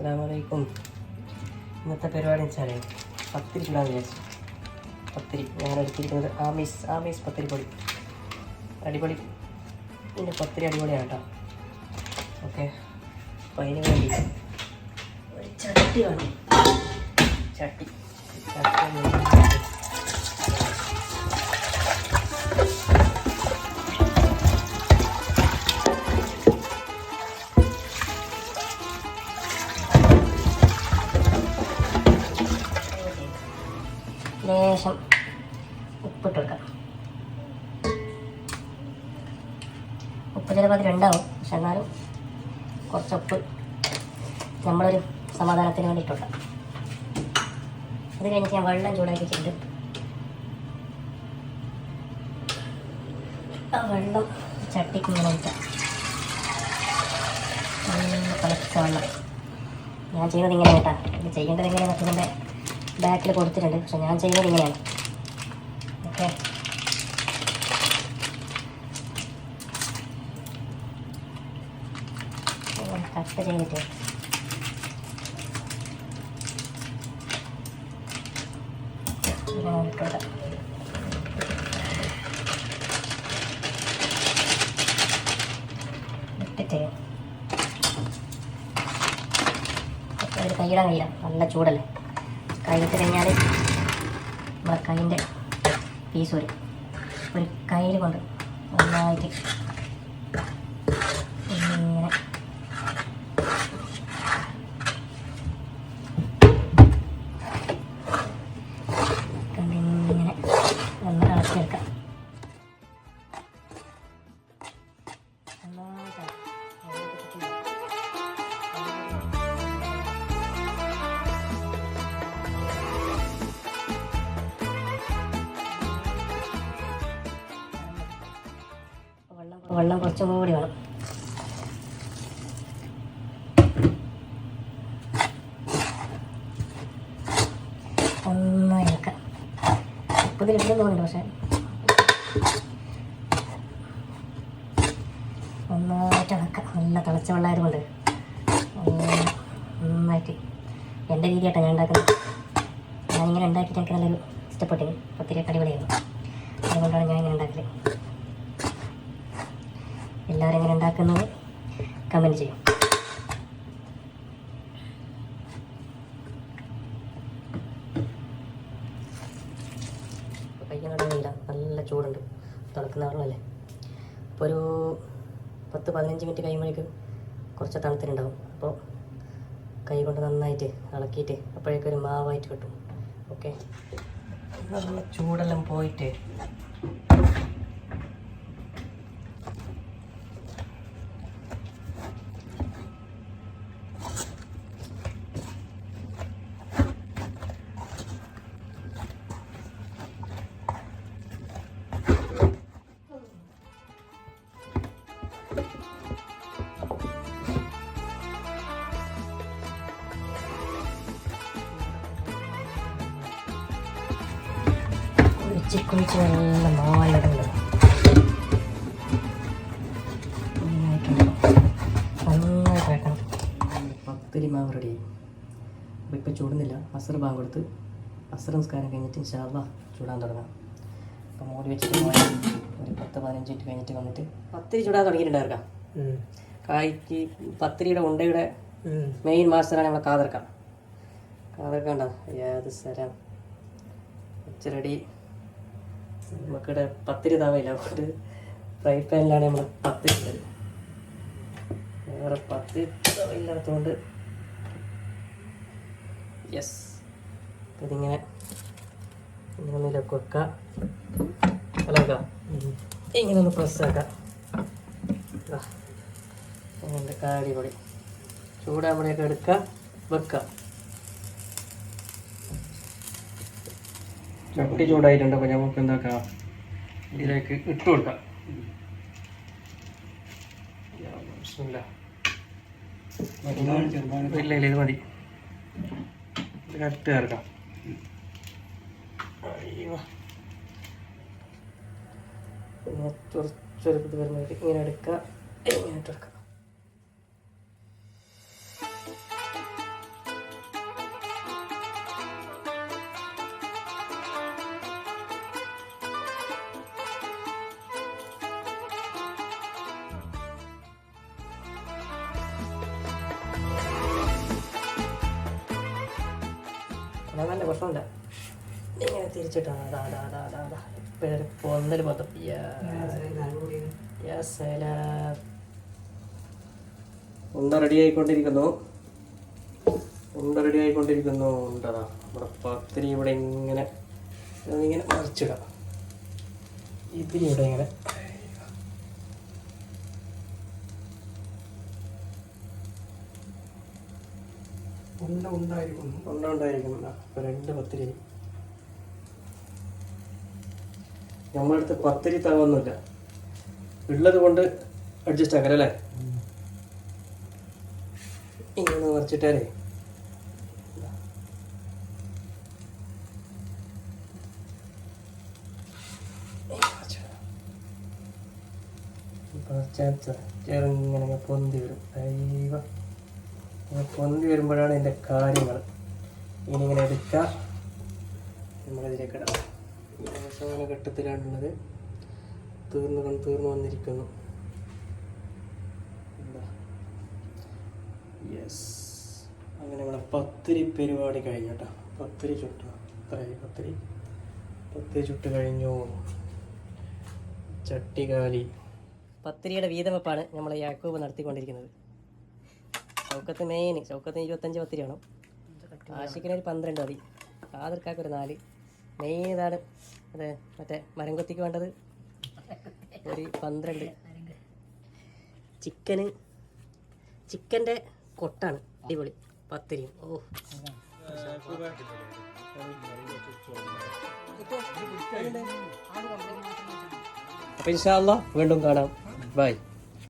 അസ്സാമലൈക്കും ഇന്നത്തെ പരിപാടി വെച്ചാൽ പത്തിരി ചൂടാൻ വിചാരിച്ചു. പത്തിരി. ഞാൻ എടുത്തിരിക്കുന്നത് ആമീസ് ആമീസ് പത്തിരി പൊടി അടിപൊളി. ഇതിന്റെ പത്തിരി അടിപൊളിയാണ് കേട്ടോ. ഓക്കെ. അപ്പോൾ അതിന് വേണ്ടി ചട്ടി വേണം. ചട്ടി. ചട്ടി ഉപ്പ് ചിലപ്പോൾ അത് രണ്ടാവും പക്ഷെ എന്നാലും കുറച്ച് ഉപ്പ് നമ്മളൊരു സമാധാനത്തിന് വേണ്ടിയിട്ടുണ്ട്. അത് കഴിഞ്ഞിട്ട് ഞാൻ വെള്ളം ചൂടാക്കി വെച്ചിട്ടുണ്ട് ആ വെള്ളം ചട്ടിക്ക് ഇങ്ങനെ ഒഴിക്കാം. ഞാൻ ചെയ്യുന്നത് ഇങ്ങനെ കേട്ടാ. ഇത് ചെയ്യേണ്ടത് എങ്ങനെയാണെന്ന് ബാക്കിൽ കൊടുത്തിട്ടുണ്ട്. പക്ഷെ ഞാൻ ചെയ്യുന്നത് ഇങ്ങനെയാണ്. ഓക്കെ കട്ട് ഇട്ടോട്ടെ. ഒരു കഴിയില്ല നല്ല ചൂടല്ലേ? കൈയിട്ട് കഴിഞ്ഞാൽ നമ്മളെ കൈന്റെ പീസ് വരും. ഒരു കയ്യിൽ കൊണ്ട് നന്നായിട്ട് വെള്ളം കുറച്ചും കൂടി വേണം. തോന്നുന്നുണ്ട് പക്ഷേ. നല്ല തിളച്ച വെള്ളമായതുകൊണ്ട്. നന്നായി- നന്നായിട്ട്. എന്റെ രീതിയായിട്ടാണ് ഞാൻ ഉണ്ടാക്കുന്നത്. ഞാനിങ്ങനെ ഉണ്ടാക്കിയിട്ട് എനിക്ക് നല്ലൊരു ഇഷ്ടപ്പെട്ടിന് ഒത്തിരി അടിപൊളിയായിരുന്നു. അതുകൊണ്ടാണ് ഞാൻ ഇങ്ങനെ ഉണ്ടാക്കൽ. എല്ലാവരും എങ്ങനെ ഉണ്ടാക്കുന്നത്? കമന്റ് ചെയ്യും. നല്ല ചൂടുണ്ട്. തിളക്കുന്ന വെള്ളമല്ലേ? അപ്പോൾ ഒരു പത്ത് പതിനഞ്ച് മിനിറ്റ് കഴിയുമ്പോഴേക്കും കുറച്ച് തണുത്തിട്ടുണ്ടാവും. അപ്പോൾ കൈ കൊണ്ട് നന്നായിട്ട് ഇളക്കിയിട്ട് അപ്പോഴേക്കൊരു മാവായിട്ട് കിട്ടും. ഓക്കെ നല്ല ചൂടെല്ലാം പോയിട്ട് മാവായിട്ടുണ്ട് നന്നായിട്ട് വെക്കണം പത്തിരി മാവ് റെഡി അപ്പോൾ ഇപ്പോൾ ചൂടുന്നില്ല. അസർ ബാങ്ക് കൊടുത്ത് അസർ നിസ്കാരം കഴിഞ്ഞിട്ട് ഇൻഷാല്ല ചൂടാൻ തുടങ്ങാം. അപ്പോൾ മൂടി വെച്ചിട്ട് ഒരു പത്ത് പതിനഞ്ച് മിനിറ്റ് കഴിഞ്ഞിട്ട് വന്നിട്ട് പത്തിരി ചൂടാൻ തുടങ്ങിയിട്ടുണ്ടായിരിക്കാം കായ്ക്ക് പത്തിരിയുടെ ഉണ്ടയുടെ മെയിൻ മാസ്റ്ററാണ് നമ്മളെ കാതർക്ക. കാതർക്ക ഉണ്ടോ ഏത് സ്ഥലം? റെഡി നമുക്കിവിടെ പത്തിരി താവയില്ല അതുകൊണ്ട് ഫ്രൈ പാനിലാണ് നമ്മൾ പത്തിരി ഇട്ടത്. വേറെ പത്തിരി തവയില്ലാത്തതുകൊണ്ട് യെസ് ഇതിങ്ങനെ ഇങ്ങനെയൊക്കെ വെക്കാം. അലക്ക ഇങ്ങനെ ഒന്ന് പ്രസ്സാക്കാം ദാ. അങ്ങനെ കാടി പൊടി ചൂടാകുമ്പോഴേക്ക് എടുക്കുക വെക്കുക ചട്ടി ചൂടായിട്ടുണ്ട് അപ്പോൾ നമുക്ക് എന്താക്കാം? ഇതിലേക്ക് ഇട്ട് കൊടുക്കാം. ഇത് മതി. കട്ട് ചേർക്കാം. ചെറുപ്പത്തിൽ വരുമ്പോഴേക്ക് ഇങ്ങനെ എടുക്കുക ഇങ്ങനെ ഇട്ട് പ്രശ്നമില്ല പ്രശ്നമില്ല ഇങ്ങനെ തിരിച്ചിട്ടാ അതാ അതാ അതാ അതാ അതാ ഇപ്പോഴൊരു പൊന്തൽ മൊത്തം. ഉണ്ട റെഡി ആയിക്കൊണ്ടിരിക്കുന്നു. ഉണ്ട റെഡി ആയിക്കൊണ്ടിരിക്കുന്നു. ഉണ്ടതാ നമ്മുടെ പത്തിരി ഇവിടെ ഇങ്ങനെ ഇങ്ങനെ മറിച്ചിടാം. ഇതിനിവിടെ ഇങ്ങനെ ഉണ്ട ഉണ്ടായിരിക്കുന്നു. ഉണ്ട ഉണ്ടായിരിക്കുന്നു ഇപ്പൊ രണ്ട് പത്തിരി. നമ്മുടെ പത്തിരി തവന്നില്ല ഉള്ളത് കൊണ്ട് അഡ്ജസ്റ്റ് ആക്കാം അല്ലേ? ഇങ്ങനെ ചേര ഇങ്ങനെ പൊന്തി വരും. ദൈവ. പൊന്തി വരുമ്പോഴാണ് ഇതിന്റെ കാര്യങ്ങൾ. ഇനി ഇങ്ങനെ എടുക്കുക നമ്മളിതിലേക്ക് ഇടാം. അവസാന ഘട്ടത്തിലാണുള്ളത്. തീർന്നു തീർന്നു വന്നിരിക്കുന്നു. യെസ് അങ്ങനെ നമ്മളെ പത്തിരി പരിപാടി കഴിഞ്ഞു കേട്ടോ. പത്തിരി ചുട്ടു. അത്രയായി പത്തിരി. പത്തിരി ചുട്ട് കഴിഞ്ഞു. ചട്ടികാലി പത്തിരിയുടെ വീതവെപ്പാണ് നമ്മൾ യാക്കോബ് നടത്തിക്കൊണ്ടിരിക്കുന്നത്. ചൗക്കത്ത് മെയിൻ ചൗക്കത്തിന് ഇരുപത്തഞ്ച് പത്തിരി വേണം. ആഷിക്കിന് ഒരു പന്ത്രണ്ട് മതി. കാതിർക്കാക്ക് ഒരു നാല്. മെയിൻ ഇതാണ് അതെ മറ്റേ മരം കൊത്തിക്ക് വേണ്ടത് ഒരു പന്ത്രണ്ട്. ചിക്കന് ചിക്കന്റെ കൊട്ടാണ്. അടിപൊളി. പത്തിരിയും ഓ. അപ്പം ഇൻഷാല്ല വീണ്ടും കാണാം. ബൈ.